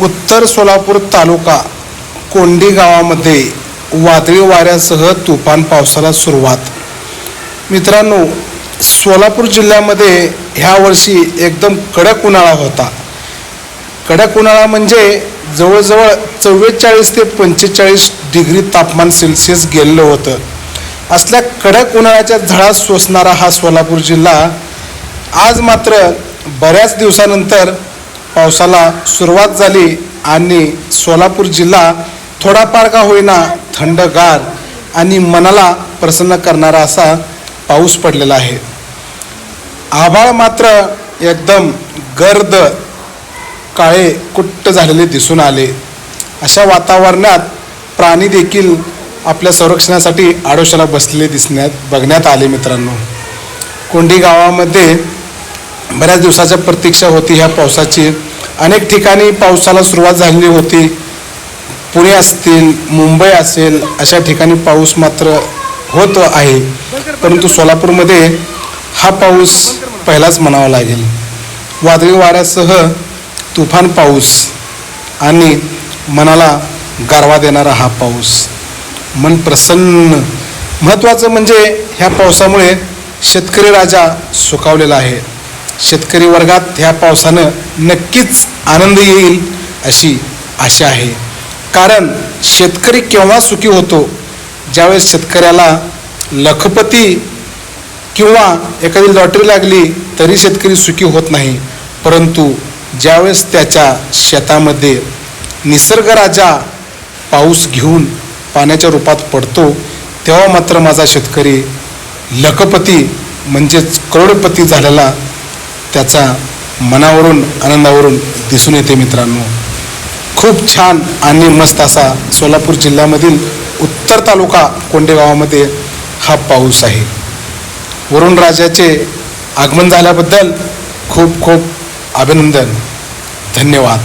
उत्तर सोलापूर तालुका कोंडी गावामध्ये वादळी वाऱ्यासह तुफान पावसाला सुरुवात. मित्रांनो सोलापूर जिल्ह्यामध्ये ह्या वर्षी एकदम कडक उन्हाळा होता. कडक उन्हाळा म्हणजे जवळजवळ चव्वेचाळीस ते पंचेचाळीस डिग्री तापमान सेल्सिअस गेलेलं होतं. असल्या कडक उन्हाळ्याच्या झळा सोसणारा हा सोलापूर जिल्हा आज मात्र बऱ्याच दिवसानंतर पावसाला सुरुवात झाली आणि सोलापूर जिल्हा थोडाफार का होईना थंडगार आणि मनाला प्रसन्न करणारा असा पाऊस पडलेला आहे. आभाळ मात्र एकदम गर्द काळे कुट्ट झालेले दिसून आले. अशा वातावरणात प्राणी देखील आपल्या संरक्षणासाठी आडोशाला बसलेले दिसण्यात बघण्यात आले मित्रांनो. कोंडी गावामध्ये बऱ्याच दिवसाच्या प्रतीक्षा होती ह्या पावसाची. अनेक ठिकाणी पावसाला सुरुवात झालेली होती. पुणे असतील मुंबई असेल अशा ठिकाणी पाऊस मात्र होत आहे. परंतु सोलापूरमध्ये हा पाऊस पहिलाच म्हणावा लागेल. वादळी वाऱ्यासह तुफान पाऊस आणि मनाला गारवा देणारा हा पाऊस. मन प्रसन्न. महत्त्वाचं म्हणजे ह्या पावसामुळे शेतकरी राजा सुखावलेला आहे. शेतकरी वर्गात ह्या पावसानं नक्कीच आनंद येईल अशी आशा आहे. कारण शेतकरी केव्हा सुखी होतो? ज्यावेळेस शेतकऱ्याला लखपती किंवा एखादी लॉटरी लागली तरी शेतकरी सुखी होत नाही. परंतु ज्यावेळेस त्याच्या शेतामध्ये निसर्गराजा पाऊस घेऊन पाण्याच्या रूपात पडतो तेव्हा मात्र माझा शेतकरी लखपती म्हणजेच करोडपती झालेला त्याचा मनावरून आनंदावरून दिसून येते मित्रांनो. खूप छान आणि मस्त असा सोलापूर जिल्ह्यामधील उत्तर तालुका कोंडेगावामध्ये हा पाऊस आहे. वरुण राजाचे आगमन झाल्याबद्दल खूप खूप अभिनंदन. धन्यवाद.